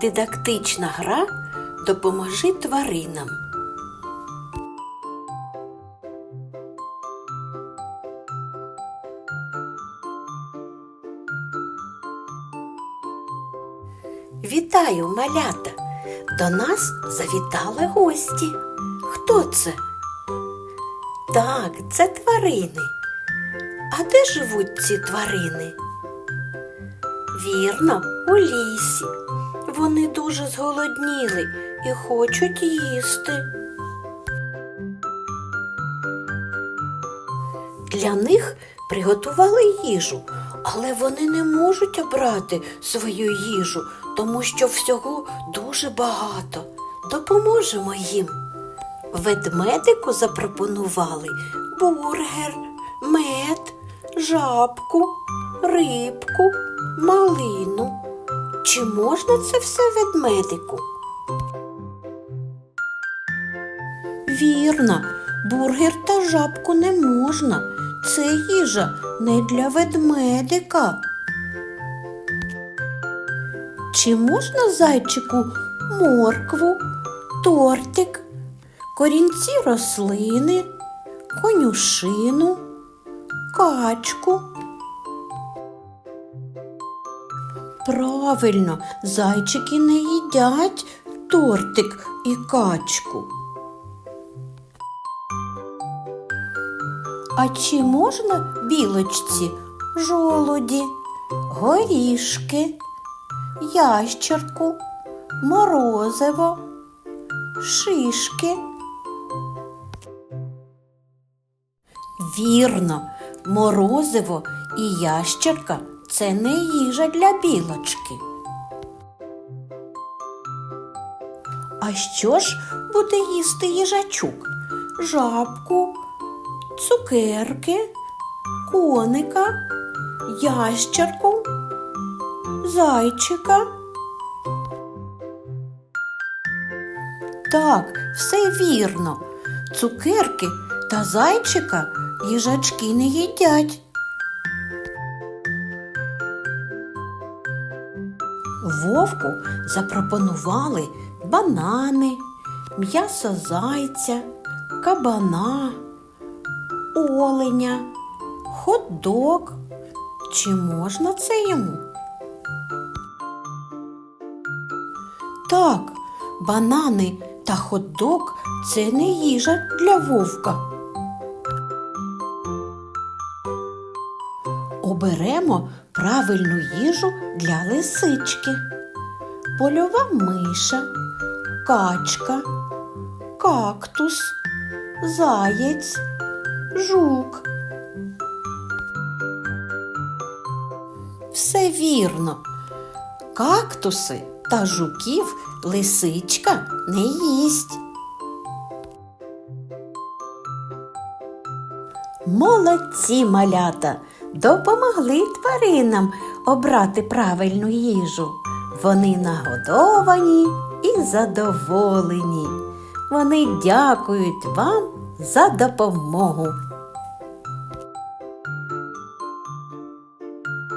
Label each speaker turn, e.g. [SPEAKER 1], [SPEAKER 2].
[SPEAKER 1] Дидактична гра Допоможи тваринам. Вітаю, малята! До нас завітали гості. Хто це? Так, це тварини. А де живуть ці тварини? Вірно, у лісі. Вони дуже зголодніли і хочуть їсти. Для них приготували їжу, але вони не можуть обрати свою їжу, тому що всього дуже багато. Допоможемо їм. Ведмедику запропонували бургер, мед, жабку, рибку, малину. Чи можна це все ведмедику? Вірно, бургер та жабку не можна. Це їжа не для ведмедика. Чи можна зайчику моркву, тортик, корінці рослини, конюшину, качку? Правильно, зайчики не їдять тортик і качку. А чи можна білочці жолуді, горішки, ящерку, морозиво, шишки? Вірно, морозиво і ящерка це не їжа для білочки. А що ж буде їсти їжачок? Жабку, цукерки, коника, ящерку, зайчика. Так, все вірно. Цукерки та зайчика їжачки не їдять. Вовку запропонували банани, м'ясо зайця, кабана, оленя, хот-дог. Чи можна це йому? Так, банани та хот-дог – це не їжа для вовка. Оберемо правильну їжу для лисички. Польова миша, качка, кактус, заєць, жук. Все вірно. Кактуси та жуків лисичка не їсть. Молодці малята допомогли тваринам обрати правильну їжу. Вони нагодовані і задоволені. Вони дякують вам за допомогу.